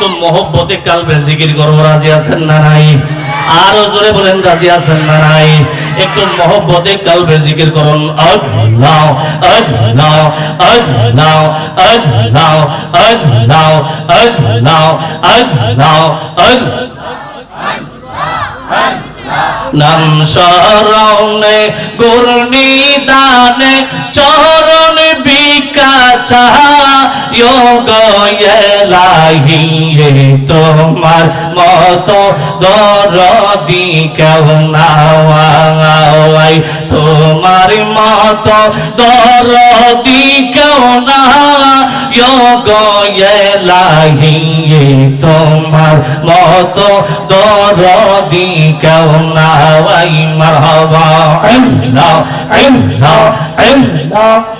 একটু মহব্বতে কালবে জিকির করব, রাজি আছেন না নাই? আরও জোরে বলেন, রাজি আছেন না নাই? একটু মহব্বতে কালবে জিকির করুন। আল্লাহ আল্লাহ আল্লাহ আল্লাহ আল্লাহ আল্লাহ আল্লাহ নাম শরণে গুরনি দানে চরণ বিকাচা গয়লাহি তোমার মত দরদি কেউ নাওয়াই তোমার মত দরদি কেউ না গয়লাহি তোমার মত দরদি কেউ নাওয়াই মারহাবা আল্লাহ আল্লাহ আল্লাহ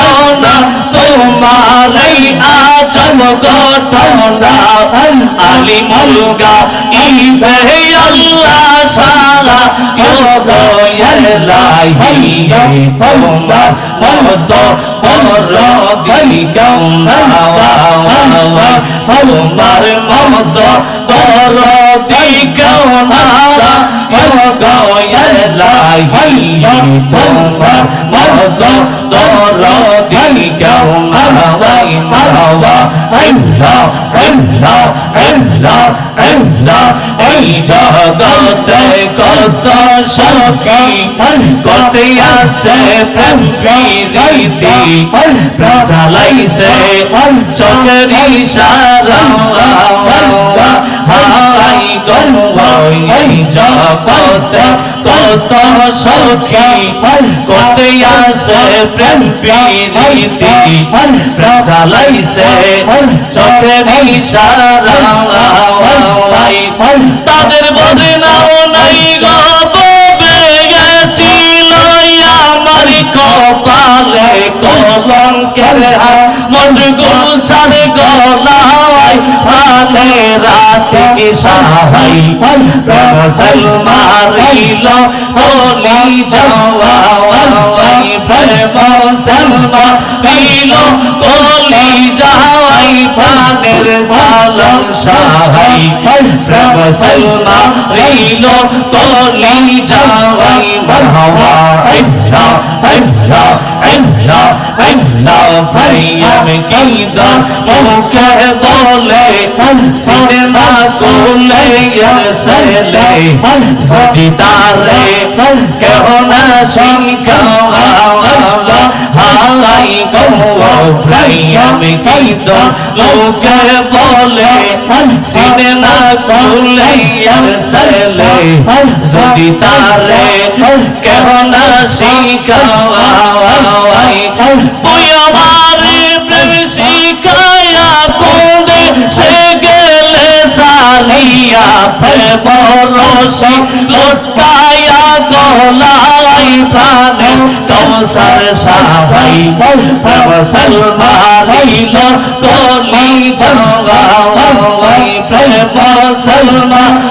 ঘটনা তোমারই আজম ঘটনা। আলি মুলগা ইবে আল্লাহ সারা ইলাহি তোমার মত পরদি কাউনাওয়া তোমার মত পরদি কাউনাওয়া জগতে কত সখী কত আসে প্রেম প্রীতি প্রচালাইছে চকরি সারা হাই গঙ্গ জগতে কত সখী কত প্রেম প্রীতি চালাইছে চোখের ইশারা তাদের বদনাও নাই গবে গেছিল আমার কপালে কলঙ্কের মশগুল ছাড় গলায় ভালে রাতে সাহাই মুসলমান রইল হোলি যাওয়া মুসলমান রইল কোলি যাওয়াই اللہ مریم کی دا کہہ بولے سننا کو لے یا سر لے سدیتا رے کہنا سنکا হালাই গো প্রিয়মে কইদ লোকের বলে সিনে না কইলে আর সলে যদি তারে কেহ না শিখাওয়াই তুই আমার প্রেম শিখায়া কোনে সে গেলে সালিয়া প্রেম রসি লটকায়া গলাই প্রাণে কৌশল সাহাই প্রেম সলমানিল কলি যাওয়াই প্রেম সলমানিল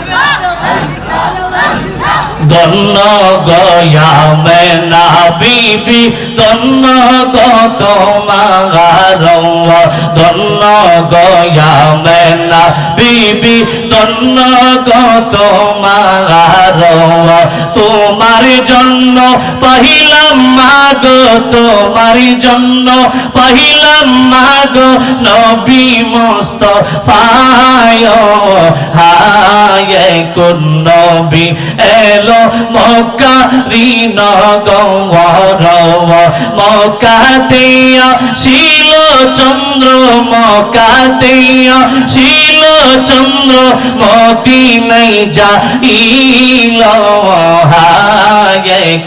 ধন্য গয়ামে না বিবি, ধন্য গো তোমার ধন্য গয়ামে না বিবি, ধন্য গো তোমার জন্য পহিল মাগো তোমার জন্য পাহিলাম মাগো নবী মুস্তফায়। হায় কোন এলো মক্কা রিন গৌর চন্দ্র মকাতেয়া শিল চন্দ্র মতি নাই যা ইল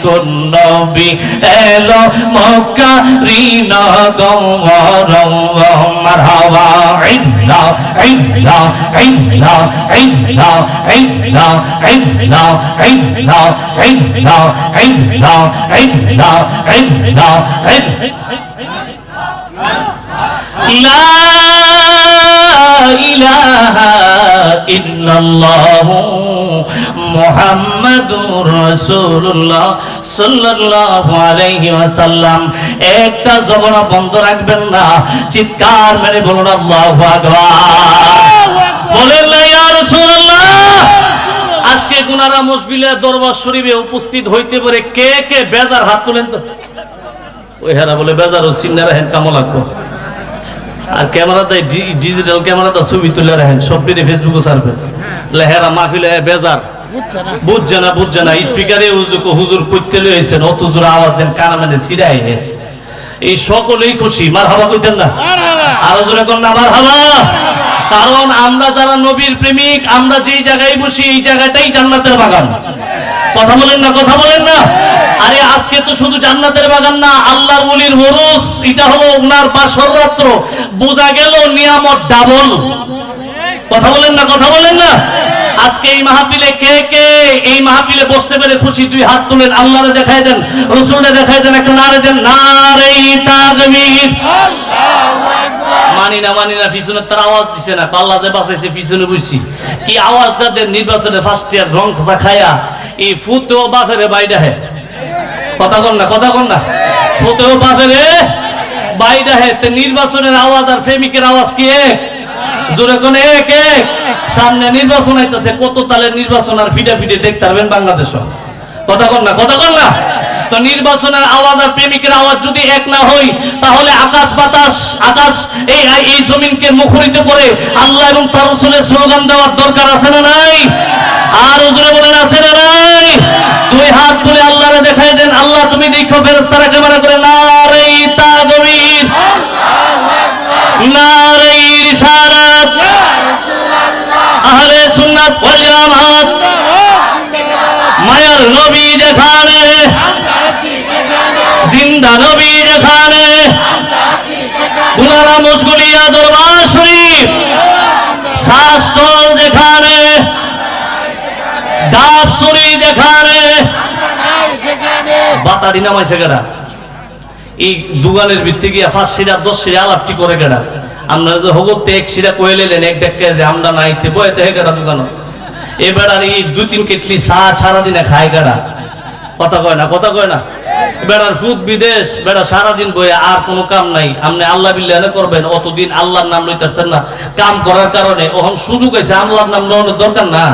কোন নবী এলো মক্কা রিন গৌর মারহাবা ইল্লা ইল্লা ইল্লা ইল্লা ইল্লা ইল্লা ইল্লা ইল্লা ইল্লা ইল্লা ইল্লা লা ইলাহা ইল্লাল্লাহ একটা জবান বন্ধ রাখবেন না, চিৎকার মেরে বলুন আল্লাহু বলেন আজকে গুনারা মুশকিলে দরবার শরীফে উপস্থিত হইতে পারে কে কে? বেজার হাত তুলেন তো। ওই হেরা বলে, বেজার ও সিন্নারা হেন কামো লাগবো। আর ক্যামেরাতে ডিজিটাল ক্যামেরাতে ছবি তুলে রাখেন সব দিনে ফেসবুকে ছাড়বেন। লেহেরা মাহফিলে বেজার। বুঝছে না। বুঝছে না স্পিকারে হুজুর করতে লইছেন অত জোরে আওয়াজ দেন কানা মানে সিরাই এই সকলেই খুশি মার হাবা কইতেন না। আরও জোরে কোন না মার হাবা কারণ আমরা যারা নবীর প্রেমিক আমরা যেই জায়গায় বসি এই জায়গাটাই জান্নাতের বাগান। কথা বলেন না কথা বলেন না। আরে আজকে তো শুধু জান্নাতের বাগান না, আল্লাহর ওলির হরুস, এটা হলো ওনার বাসর রাত্র বোঝা গেল নিয়ামত ডাবল। কথা বলেন না, কথা বলেন না। আজকে এই মাহফিলে কে কে এই মাহফিলে বসতে পেরে খুশি, দুই হাত তুলেন, আল্লাহরে দেখাই দেন, রসুলরে দেখাই দেন, একটা নারে দেন, নারে তাকবীর। মানি না মানি না, পিছনে তার আওয়াজ দিছে না আল্লাহ যে বাঁচাইছে, পিছনে বুঝছি। কি আওয়াজটা দেন নির্বাচনে ফার্স্ট ইয়ার রং খায়া, এই ফুতেও বাফেরে বাইডা হে কথা কন না, কথা কন না। ফুতেও বাফেরে বাইডা হে, তে নির্বাচনের আওয়াজ আর প্রেমিকের আওয়াজ কি এক? জোরে কোন এক এক? সামনে নির্বাচন আইতাছে, কত তালের নির্বাচন আর ফিডে ফিডে দেখতে পারবেন বাংলাদেশ। কথা কন না, কথা কন না। তো নির্বাচনের আওয়াজ আর প্রেমিকের আওয়াজ যদি এক না হই তাহলে আকাশ বাতাস, আকাশ, এই এই জমিনকে মুখরিত করে আল্লাহ এবং তার রসুলের স্লোগান দেওয়ার দরকার আছে না নাই? আর উজরে বলেন, আছে না নাই? দুই হাত তুলে আল্লাহরে দেখাই দেন, আল্লাহ তুমি দেখো ফেরেশতারা ক্যামেরা করে না রে তা নারে তাগবীর নারে রিসালাত আহলে সুন্নাত ওয়াল জামাত। মায়ার নবী যেখানে জিন্দা নবী যেখানে গুলারা মুশগুলিয়া দরবার শরীফ। শাস্ত্রল যেখানে। ডাব সুরি যেখানে। বাতারি নামাইছে কেডা? এই দুগানের ভিত্তি গিয়া ফার্স্ট সিরা দশ সিরা আলাপটি করে কেনা আমরা যে হগতে এক সিরা কয়ে লেলেন এক ডেকে যে আমরা নাইতে বইতে হে কেডা দুগান এবার আর এই দুই তিন কেটলি চা সারা দিনে খায় কেনা কথা কয় না, কথা কয় না? বেড়ার ফুদ বিদেশ, বেড়া সারাদিন বয়ে আর কোনো কাম নাই। আপনি আল্লাহ বিল্লাহ করবেন, অতদিন আল্লাহর নাম লইতেছেন না। কাম করার কারণে, ওহন সুযোগ হয়েছে আল্লাহর নাম লওয়ানোর দরকার না।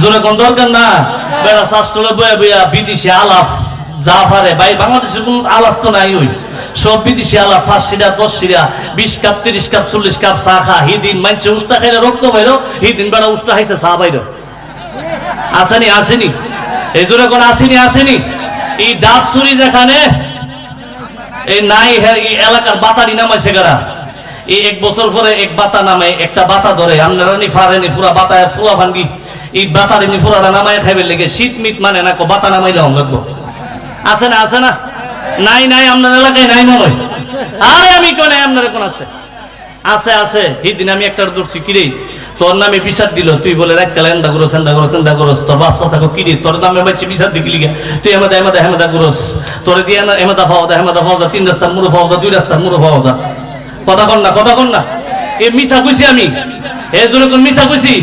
জোরে কোন দরকার না? বেড়া শাস্ত্রে বয়ে বইয়া বিদেশে আলাপ যা পারে ভাই, বাংলাদেশের কোন আলাপ তো নাই ওই। সব বিদেশি আলাপ পাঁচ সিরা দশ সিরা বিশ কাপ, তিরিশ কাপ, চল্লিশ কাপ চা খা, হিদিন মানছে উস্তা খাইলে রক্ত বাইর, হিদিন বেড়া উস্তা খাইছে চা বাইর। আসেনি আসেনি। এই জোরে কোন আসেনি আসেনি? এই ডাব চুরি যেখানে, এই নাই এই এলাকার বাতারি নামাইছে গারা। এই এক বছর পরে এক বাতা নামে একটা বাতা ধরে, আপনারা নি ফারেনি ফুরা বাতায় ফুলা ভাঙ্গি, এই বাতারে নি ফুরাটা নামায় খাইবে লেগে, শীত মিট মানে না বাতা নামাইলে হম লাগবো আছে না আছে না? নাই নাই, আপনার এলাকায় নাই হয়। আরে আমি কোন, আপনার কোন আছে? আছে আছে। সেদিন আমি একটা দৌড়ছি কিরে তোর নামে বিচার দিল, তুই বলে, রাখ কালে এন্দা করস এন্দা করস এন্দা করস। তোর বাপ চাষা কিরে তোর নামে বাচ্চা বিচার দিলি গা তুই এমাদা এমাদা হেমাদা করস। তোর দিয়ে না ফাওয়া দা হেমাদা ফাওয়া দা তিন রাস্তার মুড়ো ফাওয়া দা দুই রাস্তার মুড়ো ফাওয়া কথা কন না, কথা কন না। এ মিশা কইছি আমি। এ জোরে কোন মিশা কইছি?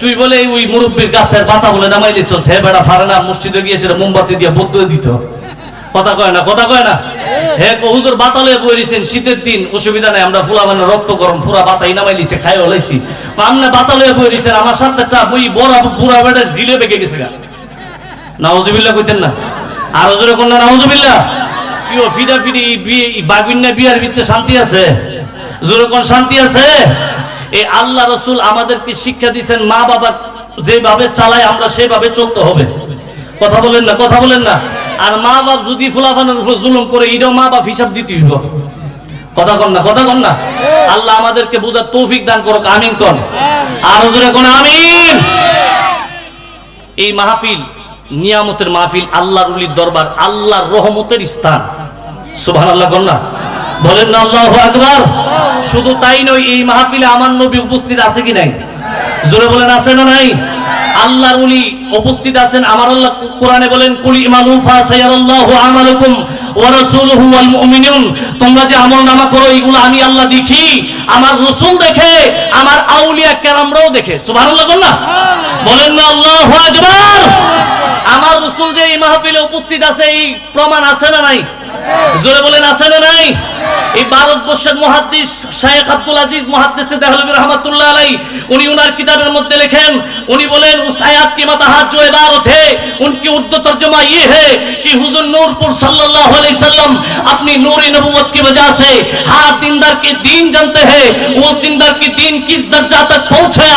তুই বলে ওই মুরব্বীর গাছের পাতা বলে নামাই দিছস। হে বেড়া ফারে না মসজিদে গিয়েছিল, মোমবাতি দিয়ে বদ্ধ দিত। কথা কয় না, কথা কয় না। হে হুজুর বাতালে বই দিছেন শীতের দিন, অসুবিধা নাই, আমরা ফুলা মানে রক্ত গরম, ফুরা বাতাই নামাই খাই বাতালে বই দিছেন আমার বই বড় জিলে বেগে গেছে কইতেন না। আরও বিয়ার ভিতরে শান্তি আছে? জোরে কোন শান্তি আছে? এই আল্লাহ রসুল আমাদেরকে শিক্ষা দিয়েছেন মা বাবা যেভাবে চালায়, আমরা সেভাবে চলতে হবে। কথা বলেন না, কথা বলেন না। আর মা বাপ যদি ফুলাফানের উপর জুলুম করে, এটাও মা বাপ হিসাব দিতে হইব। কথা কন না, কথা কন না। আল্লাহ আমাদেরকে বুঝার তৌফিক দান করুক, আমিন কন। আর জোরে কোন, আমিন। এই মাহফিল, নিয়ামতের মাহফিল আল্লাহর উলির দরবার, আল্লাহর রহমতের স্থান। সুবহানাল্লাহ, কন না? বলেন না, আল্লাহু আকবার। শুধু তাই নয়, এই মাহফিলে আমার নবী উপস্থিত আছে কি নাই? জোরে বলেন, আছে না নাই? আল্লাহর উলি উপস্থিত আছেন, আমার আল্লাহ কোরআনে বলেন, কুলি ইমালু ফাসায়াল্লাহু আমালাকুম ওয়া রাসূলুহু ওয়াল মুমিনুন। তোমরা যে আমল নামা করো এগুলো আমি আল্লাহ দেখি। আমার রাসূল দেখে, আমার আউলিয়া কেরামরাও দেখে। সুবহানাল্লাহ বল না? বলেন না, আল্লাহু আকবার। আমার রাসূল যে এই মাহফিলে উপস্থিত আছে, এই প্রমাণ আছে না নাই? জোরে বলেন, আছে না নাই? এই ভারতবর্ষের মুহাদ্দিস শায়েখ আব্দুল আজিজ মুহাদ্দিসে দেহলবী রহমাতুল্লাহ আলাই উনি উনার কিতাবের মধ্যে লেখেন উনি বলেন उस आयत की मताहत जो इबारत है उनकी उर्दू तर्जुमा ये है कि हुजूर नूरपुर सल्लल्लाहु अलैहि वसल्लम अपनी नूर नबूवत की वजह से हर दीनदार के दीन जानते हैं वो दीनदार की दीन किस दर्जा तक पहुंचा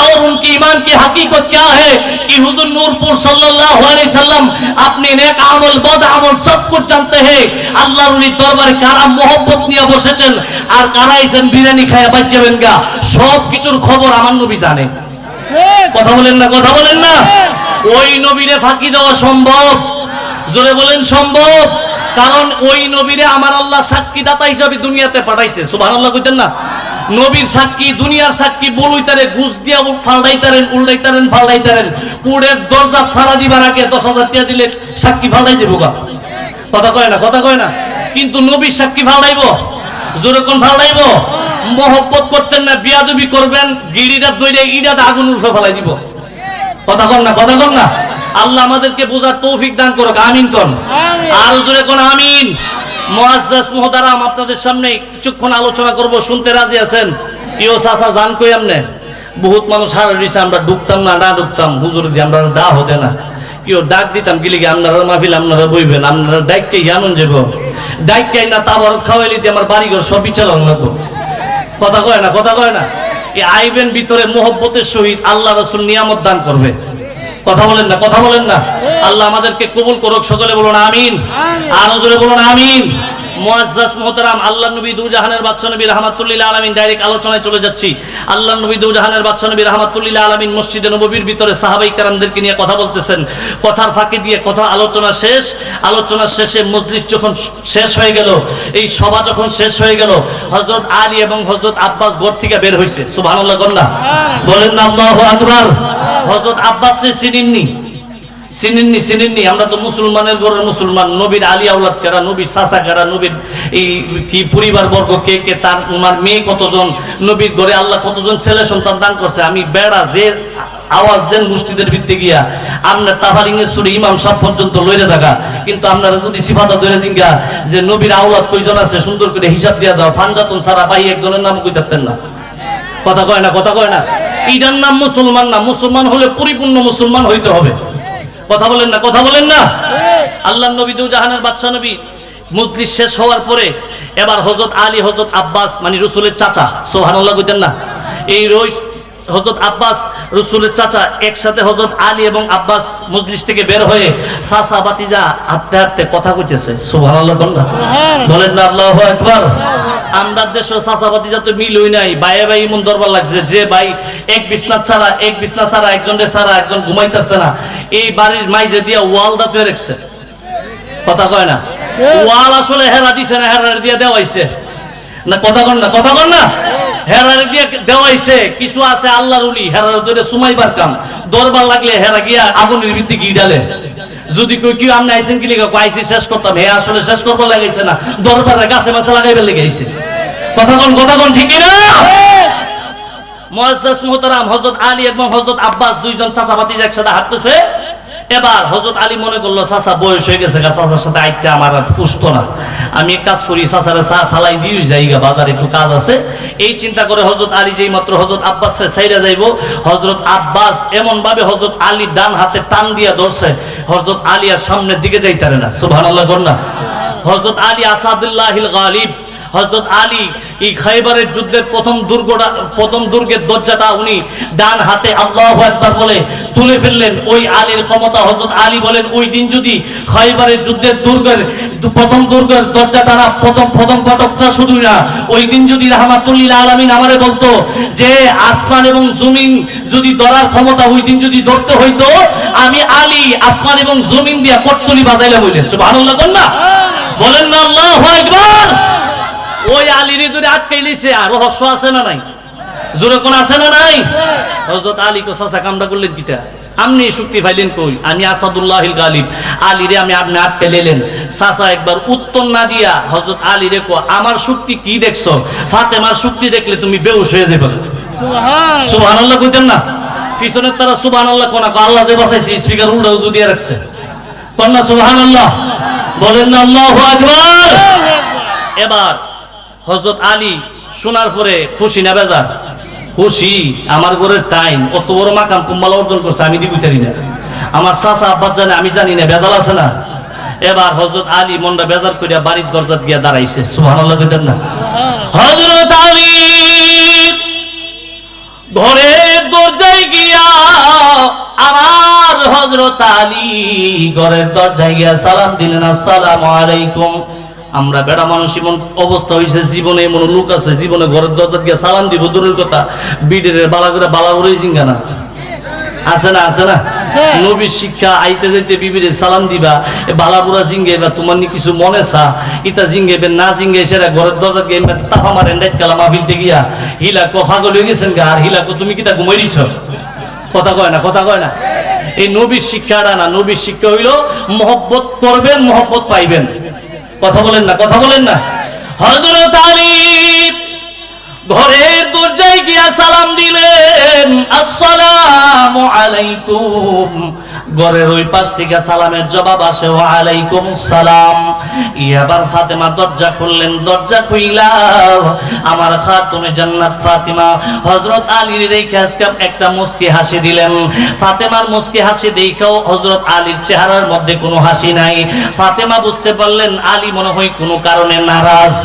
और उनकी ईमान की हकीकत क्या है कि हुजूर नूरपुर सल्लल्लाहु अलैहि वसल्लम अपने नेक আমল বদ আমল সব कुछ जानते हैं আল্লাহর উনি দরবারে কারা মোহব্বত নিয়ে বসেছেন। আর কারা আইছেন বিরিয়ানি খায় বাচ্চাবেন গা সব কিছুর খবর আমার নবী জানে। কথা বলেন না, কথা বলেন না। ওই নবীরে ফাঁকি দেওয়া সম্ভব? জোরে বলেন, সম্ভব? কারণ ওই নবীরে আমার আল্লাহ সাক্ষী দাতা হিসাবে দুনিয়াতে পাঠাইছে। সুবহানাল্লাহ কইতেন না? নবীর সাক্ষী, দুনিয়ার সাক্ষী, বলুইতারে ঘুষ দিয়া ফালদাইতারেন উল্টাইতারেন ফালদাইতারেন কুড়ের দরজা ফাড়া দিবার আগে দশ হাজার টাকা দিলে সাক্ষী ফালদাই যাব কথা কয় না, কথা কয় না? কিন্তু নবীর সাক্ষী ফালদাইব জোরে কোন ফালদাইব মহব্বত করতেন না বিয়াদবি করবেন গিরিটা দইরে ইরাতে আগুন উঠে ফেলাই দিব। কথা কন না কথা কন না? আল্লাহ আমাদেরকে বোঝার তৌফিক দান করুক আমিন কন। আর জোরে কোন আমিন? মুআজ্জাজ মুহতারাম আপনাদের সামনে কিছুক্ষণ আলোচনা করব শুনতে রাজি আছেন? ইও চাচা জান কই আমনে? বহুত মানুষ হার দিছে আমরা ঢুকতাম না না ঢুকতাম হুজুর দিয়ে আমরা ডা হতে না। কেউ ডাক দিতাম গেলে কি আপনারা মাহফিল আপনারা বইবেন আপনারা ডাইককে জানুন যাব ডাইককে না তাবার খাওয়াইলি দিয়ে আমার বাড়িঘর সব চালান লাগবো। কথা কয় না কথা কয় না? এই আইবেন ভিতরে মোহব্বতের সহিত আল্লাহ রসুল নিয়ামত দান করবে। কথা বলেন না কথা বলেন না? আল্লাহ আমাদেরকে কবুল করুক সকলে বলুন আমিন। আর জোরে বলুন আমিন। মুআজ্জাজ মোহতারাম আল্লাহ নবী দুজাহানের বাদশা নবী রহমাতুল্লিল্লাহ আলামিন ডাইরেক্ট আলোচনায় চলে যাচ্ছি। আল্লাহ নবী দুজাহানের বাদশা নবী রহমাতুল্লিল্লাহ আলামিন মসজিদে ভিতরে সাহাবাই নিয়ে কথা বলতেছেন। কথার ফাঁকি দিয়ে কথা, আলোচনা শেষ। আলোচনা শেষে মজলিস যখন শেষ হয়ে গেল, এই সভা যখন শেষ হয়ে গেল, হযরত আলী এবং হযরত আব্বাস ঘর থেকে বের হয়েছে হযরত আব্বাস চিনেননি? চিনেননি চিনেননি আমরা তো মুসলমানের ঘরের মুসলমান। নবীর আলী আউলাদ কারা, নবীর চাচা কারা, নবীর এই কি পরিবার বর্গ, কে কে, তার তোমার মেয়ে কতজন, নবীর ঘরে আল্লাহ কতজন ছেলে সন্তান দান করছে? আমি বেড়া যে আওয়াজ দেন মুষ্টিদের ভিত্তি গিয়া আপনার তাফারিংয়ের সুরে ইমাম সাহ পর্যন্ত লইরে থাকা। কিন্তু আপনারা যদি সিফাতা ধরে জিঙ্গা যে নবীর আউলাদ কইজন আছে, সুন্দর করে হিসাব দিয়া যাও, ফানজাতন সারা ভাই একজনের নাম কই থাকতেন না। কথা কয় না, কথা কয় না। ইটার নাম মুসলমান না, মুসলমান হলে পরিপূর্ণ মুসলমান হইতে হবে। কথা বলেন না কথা বলেন না। আল্লাহ নবী দু জাহানের নবী মজলিস শেষ হওয়ার পরে এবার হজরত আলী হজরত আব্বাস মানে রসুলের চাচা সোহানুল্লাহ কইতেন না এই রোজ হজরত আব্বাস রসুলের চাচা একসাথে হজরত আলী এবং আব্বাস মজলিস থেকে বের হয়ে সাসা বাতিজা হাঁটতে হাঁটতে কথা কইতেছে সুবহানাল্লাহ বলেন না। বলেন না আল্লাহ আকবার। আমরা দেশের সাসা বাতিজা তো মিল হই নাই বাইরে ভাই এমন দরবার লাগছে যে ভাই এক বিছনা ছাড়া, এক বিছনা ছাড়া একজনের ছাড়া, একজন ঘুমাইতেছে না। এই বাড়ির মাইজে দিয়া ওয়াল দা তৈরি রাখছে। কথা কয় না? ওয়াল আসলে হেরা দিছে না হেরা দিয়ে দেওয়াইছে। না, কথা কন না, কথা কন না? হেরার দিয়ে দেওয়াইছে, কিছু আছে আল্লাহর উলি, হেরার ধরে সুমাইবার কাম। দরবার লাগলে হেরা গিয়া আগুনের ভিত্তি গিয়ে ডালে যদি কই কি আপনি আইছেন কি লেখা আইসি শেষ করতাম। হে আসলে শেষ করব লাগাইছে না। দরবারে গাছে মাছে লাগাইবার লেগে আইছে। কথা কন কথা কন ঠিক না মুআজ্জাজ মুহতারাম হযরত আলী এবং হযরত আব্বাস দুইজন চাচা ভাতিজা একসাথে হাঁটতেছে। এবার হজরত আলী মনে করল, চাচা, বয়স হয়ে গেছে গা, চাচার সাথে আইটা আমার আর পুষতো না। আমি এক কাজ করি, চাচারে চা ফালাই দিয়ে যাইগা বাজারে একটু কাজ আছে। এই চিন্তা করে হজরত আলী যেই মাত্র হজরত আব্বাস সাইরা যাইব হজরত আব্বাস এমন ভাবে হজরত আলী ডান হাতে টান দিয়া ধরছে হজরত আলী আর সামনের দিকে যাইতারে না। সুবহানাল্লাহ, কর না। হজরত আলী আসাদুল্লাহিল গালিব হজরত আলী এই খাইবারের যুদ্ধের প্রথম দুর্গটা, প্রথম দুর্গের দরজাটা উনি ডান হাতে আল্লাহ একবার বলে তুলে ফেললেন। ওই আলীর ক্ষমতা হজরত আলী বলেন, ওই দিন যদি খাইবারের যুদ্ধের দুর্গের, প্রথম দুর্গের দরজাটা না, প্রথম প্রথম ফটকটা শুধু না, ওই দিন যদি রাহমাতুল্লিল আলামিন আমারে বলতো যে আসমান এবং জমিন যদি ধরার ক্ষমতা ওই দিন যদি ধরতে হইতো, আমি আলী আসমান এবং জমিন দিয়া কট্টলি বাজাইলে বলে সুবহানাল্লাহ বলেন না, আল্লাহু আকবার! ওই আলীর ধরে আটকাই লিছে আর রহস্য আছে না নাই? জোরে কোন আছে না নাই? হযরত আলী কো চাচা কামটা করলেন কিটা? আপনি শক্তি পাইলেন কই? আমি আসাদুল্লাহিল গালিব। আলীরে আমি আপনি আটকে লেলেন। চাচা একবার উত্তর না দিয়া হযরত আলীরে কো আমার শক্তি কি দেখছ? ফাতেমার শক্তি দেখলে তুমি বেহুশ হয়ে যাবে। সুবহানাল্লাহ। কইতেন না? পিছনের তারা সুবহানাল্লাহ কোনা কো আল্লাহ যে বাঁচাইছে স্পিকার উল্টা উজু দিয়ে রাখছে। কন্যা সুবহানাল্লাহ? বলেন না আল্লাহু আকবার। এবার হজরত আলী শোনার পরে খুশি না বেজার? খুশি, আমার ঘরের টাইম। অত বড় মাকাম কুম্বালা অর্জন করছে, আমি দিগুতারি না। আমার চাচা আব্বাস জানে, আমি জানি না, বেজাল আছে না। এবার হজরত আলী মনটা বেজার করিয়া বাড়ির দরজাত গিয়া দাঁড়াইছে। সুবহানাল্লাহ কইতেন না। হজরত আলী ঘরের দরজায় গিয়া আমার হজরত আলী ঘরের দরজায় গিয়া সালাম দিলেন, আসসালামু আলাইকুম। আমরা বেড়া মানুষ এমন অবস্থা হয়েছে জীবনে এমন লোক আছে জীবনে ঘরের দরজা গিয়া সালাম দিব দূরের কথা। বিডের বালা করে বালা জিঙ্গা না। আছে না আছে না? নবীর শিক্ষা আইতে যাইতে বিবিরে সালাম দিবা বালাপুরা জিঙ্গেবা তোমার নি কিছু মনে সা? ইতা জিঙ্গেবে না জিঙ্গে সেরা ঘরের দরজা গিয়ে তাফা মারেন ডাইট কালা মাহফিলতে গিয়া। হিলা কফা গলে গেছেন গা আর হিলা কো তুমি কিতা ঘুমাই দিছ? কথা কয় না কথা কয় না। এই নবীর শিক্ষাটা না নবীর শিক্ষা হইল মহব্বত করবেন মহব্বত পাইবেন। কথা বলেন না, কথা বলেন না। হজরত আলী ঘরের দরজায় গিয়া সালাম দিলেন, আসসালামু আলাইকুম। ঘরের ওই পাশ থেকে সালামের জবাব আসে ওয়া আলাইকুম সালাম। ইয়াবার ফাতেমা দরজা খুললেন, দরজা খুইলা আমার খাতুনে জান্নাত ফাতিমা হযরত আলীর দেখে আজকে একটা মুস্কি হাসি দিলেন। ফাতেমার মুস্কি হাসি দেখাও হযরত আলীর চেহারার মধ্যে কোনো হাসি নাই। ফাতেমা বুঝতে পারলেন, আলী মনে হয় কোনো কারণে নারাজ।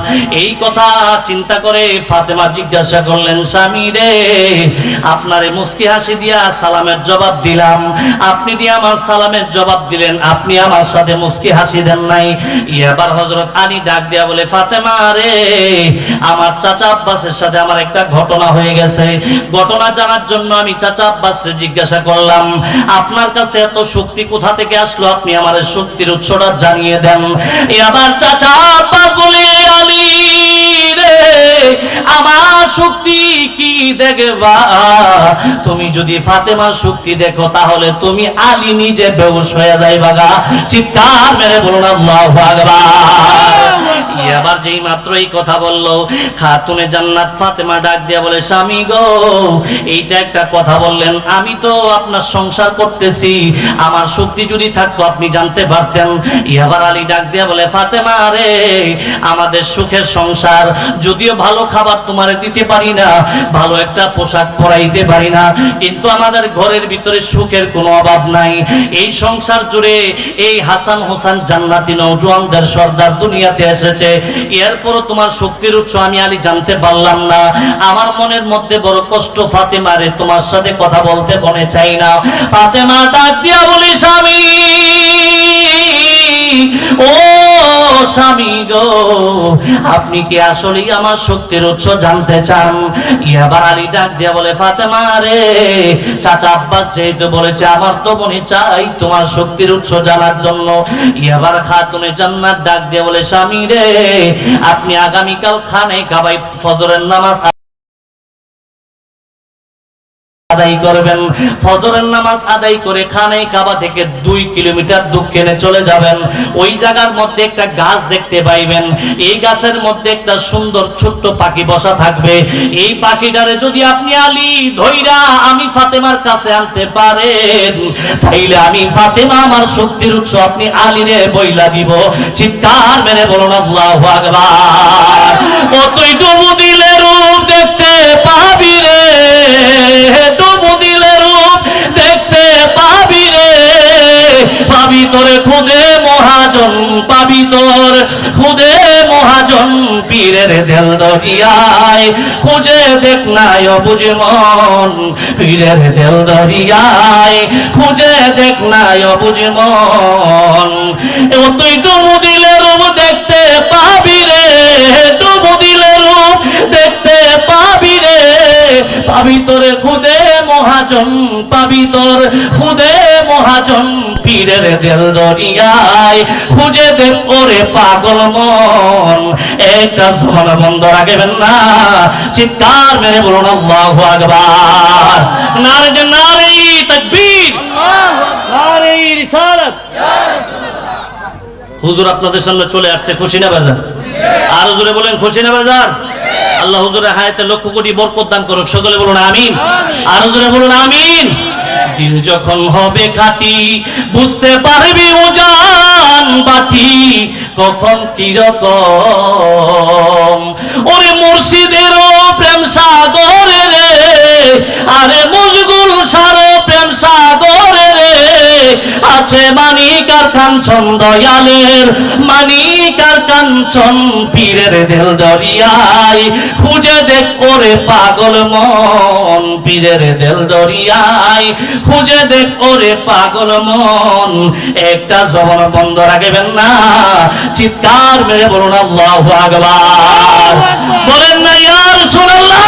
এই কথা চিন্তা করে ফাতেমা জিজ্ঞাসা করলেন, স্বামী রে, আপনারে মুস্কি হাসি দিয়া সালামের জবাব দিলাম। আপনি দিয়ে আমার সালামের জবাব দিলেন, আপনি আমার সাথে মুস্কি হাসি দেন নাই। এবার হজরত আলী ডাক দিয়া বলে, ফাতেমা রে, আমার চাচা আব্বাসের সাথে আমার একটা ঘটনা হয়ে গেছে। ঘটনা জানার জন্য আমি চাচা আব্বাসকে জিজ্ঞাসা করলাম, আপনার কাছে এত শক্তি কোথা থেকে আসলো? আপনি আমার শক্তির উৎসটা জানিয়ে দেন। এবার চাচা আব্বাস বলে আলী রে, আমার শক্তি কি দেখবা? তুমি যদি ফাতেমার শক্তি দেখো, তাহলে তুমি আলী নিজে বেউস হয়ে যাই বাগা চিৎকার মেরে বলুন আল্লাহ আকবার। এবার যেই মাত্র এই কথা বলল, খাতুনে জান্নাত ফাতেমা ডাক দিয়া বলে, স্বামী গো, এইটা একটা কথা বললেন, আমি তো আপনার সংসার করতেছি, আমার শক্তি যদি থাকতো আপনি জানতে পারতেন। ইয়াবার আলী ডাক দিয়া বলে, ফাতেমা রে, আমাদের সুখের সংসার, যদিও ভালো খাবার তোমারে দিতে পারি না, ভালো একটা পোশাক পরাইতে পারি না, কিন্তু আমাদের ঘরের ভিতরে সুখের কোনো অভাব নাই। এই সংসার জুড়ে এই হাসান হোসেন জান্নাতি নৌজওয়ানদের সর্দার দুনিয়াতে এসেছে। এরপরও তোমার শক্তির উৎস আমি আলী জানতে পারলাম না। আমার মনের মধ্যে বড় কষ্ট ফাতেমা রে, তোমার সাথে কথা বলতে মনে চাই না। ফাতেমা ডাক দিয়া বলি স্বামী ও স্বামী গো, আপনি কি আসলেই আমার শক্তির উৎস জানতে চান? ইয়াবার আলী ডাক দিয়া বলে, ফাতেমা রে, চাচা আব্বাস যেহেতু বলেছে আমার তো মনে চাই তোমার শক্তির উৎস জানার জন্য। ইয়াবার খাতুনে জান্নাত ডাক দিয়া বলে, স্বামী রে, আপনি আগামীকাল খানে কাবাই ফজরের নামাজ আদায় করবেন। ফজরের নামাজ আদায় করে খানাই কাবা থেকে দুই কিলোমিটার দক্ষিণে চলে যাবেন। ওই জায়গার মধ্যে একটা গাছ দেখতে পাইবেন। এই গাছের মধ্যে একটা সুন্দর ছোট্ট পাখি বসা থাকবে। এই পাখিটারে যদি আপনি আলী ধৈরা আমি ফাতেমার কাছে আনতে পারেন, তাইলে আমি ফাতেমা আমার শক্তির উৎস, আপনি আলীরে বইলা দিব। চিৎকার মেরে বলুন, আল্লাহু ও তুই ডুবু দিলে রূপ দেখতে পাবি রে। ডুবু দিলে রূপ দেখতে পাবি রে। পাবি তোরে, খুদে মহাজন, পাবি তোর। খুদে মহাজন, পীরের দেল দরিয়ায়। খুঁজে দেখ নাই অবুঝ মন, পীরের দেল দরিয়ায়। খুঁজে দেখ নাই অবুঝ মন। ও তুই ডুবু দিলে রূপ দেখতে পাবি রে। ডুবু দিলে রূপ দেখতে পাবি রে। পাবি তোরে, খুদে মহাজন পাবি তোর। খুদে মহাজন পীরের দেল দরিয়ায়। খুঁজে দেখ ওরে পাগল মন। একটা সমান বন্ধ রাখবেন না। চিৎকার মেরে বলুন, আল্লাহু আকবার। নারে নারে, তাকবীর। নারে রিসালাত। হুজুর আপনাদের সামনে চলে আসছে খুশি না বাজার। আরও জোরে বলেন খুশি না বাজার। আল্লাহ হুজুরের হায়াতে লক্ষ কোটি বরকত দান করুক। সকলে বলুন আমিন। আরও জোরে বলুন আমিন। দিল যখন হবে খাটি বুঝতে পারবি উজান বাটি কখন কীরকম। ওরে মুর্শিদেরও প্রেম সাগরে রে আরে মুজগুল সারো প্রেম সাগরে আছে মানিকার কাঞ্চন দয়ালের মানিকার কাঞ্চন পীরের দেল দরিয়ায়। খুঁজে দেখ ওরে পাগল মন পীরের দেল দরিয়ায়। খুঁজে দেখ ওরে পাগল মন একটা জবন বন্ধ রাখবেন না চিৎকার মেরে বলুন আল্লাহু আকবার। বলেন না ইয়ার ইয়া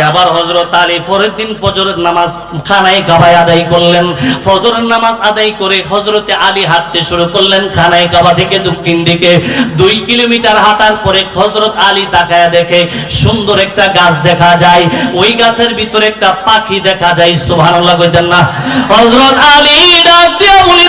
আবার হজরত আলী দিন ফজরের নামাজ খানায় কাবায় আদায় করলেন? ফজরের নামাজ আদায় করে হজরতে আলী হাঁটতে শুরু করলেন খানায় কাবা থেকে দক্ষিণ দিকে। দুই কিলোমিটার হাঁটার পরে হজরত আলী তাকায়া দেখে, সুন্দর একটা গাছ দেখা যায়। ওই গাছের ভিতরে একটা পাখি দেখা যায়। না। হজরত আলী ডাক দিয়া বলি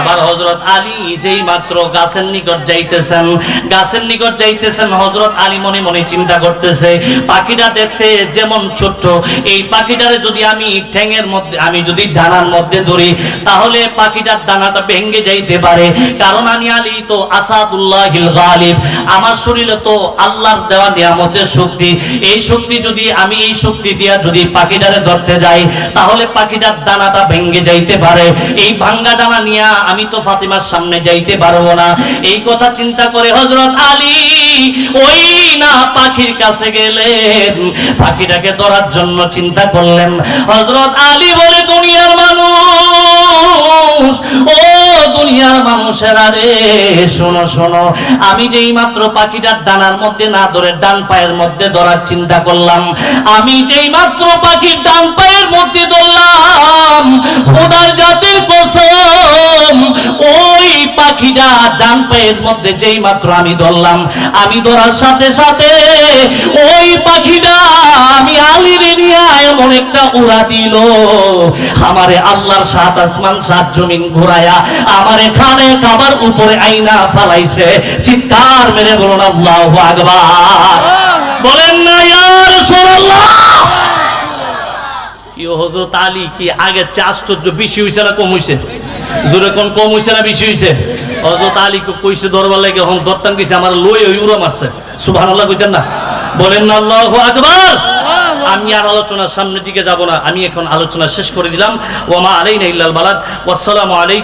আবার হজরত আলী যেই মাত্র গাছের নিকট যাইতেছেন, গাছের নিকট যাইতেছেন হজরত আলী মনে মনে চিন্তা করতেছে, পাখিটা দেখতে যেমন ছোট্ট, এই পাখিটারে যদি আমি মধ্যে, আমি যদি ডানার মধ্যে ধরি, তাহলে পাখিটার ডানাটা ভেঙ্গে যাইতে পারে। কারণ আমি আলী তো গালিব, আমার শরীরে তো আল্লাহর দেওয়া নিয়ামতের শক্তি। এই শক্তি যদি আমি, এই শক্তি দিয়া যদি পাখিটারে ধরতে যাই, তাহলে পাখিটার দানাটা ভেঙ্গে যাইতে পারে। এই ভাঙ্গা দানা নিয়ে আমি তো ফাতিমার সামনে যাইতে পারব না। এই কথা চিন্তা করে হজরত আলী ওই না পাখির কাছে গেলেন। পাখিটাকে ধরার জন্য চিন্তা করলেন। হজরত আলী বলে, দুনিয়ার মানুষ, ও দুনিয়ার মানুষেরা রে, শোনো শোনো। আমি যেই মাত্র পাখিটার ডানার মধ্যে না ধরে ডান পায়ের মধ্যে ধরার চিন্তা করলাম, আমি যেই মাত্র পাখির ডান পায়ের মধ্যে ধরলাম, খোদার জাতির পাখিটা ডান পায়ের মধ্যে যেই মাত্র আমি ধরলাম, আমি ধরার সাথে সাথে ওই পাখিটা আমি আলির নিয়ে এমন একটা উড়া দিল। আমারে আল্লাহর সাত আসমান, সাত জমিন ঘুরায়া আমারে খানে কাবার উপরে আইনা ফালাইছে। চিৎকার মেরে বলুন, আল্লাহু আকবার। বলেন না, ইয়া রাসূলুল্লাহ। কি হযরত আলী, কি আগে আশ্চর্য, বেশি হইছে না কম হইছে? জোরে কোন কম হইছে না বেশি হইছে? হযরত আলী কইছে, দরবার লাগে হন দরতান কইছে আমার লই ওই উড়া মারছে সুবহানাল্লাহ কইতেন না। বলেন না, আল্লাহু আকবার! আমি আর আলোচনার সামনের দিকে যাব না, আমি এখন আলোচনা শেষ করে দিলাম। ওয়া মা আলাইনা ইল্লাল বালাদ। ওয়াসসালামু আলাইকুম।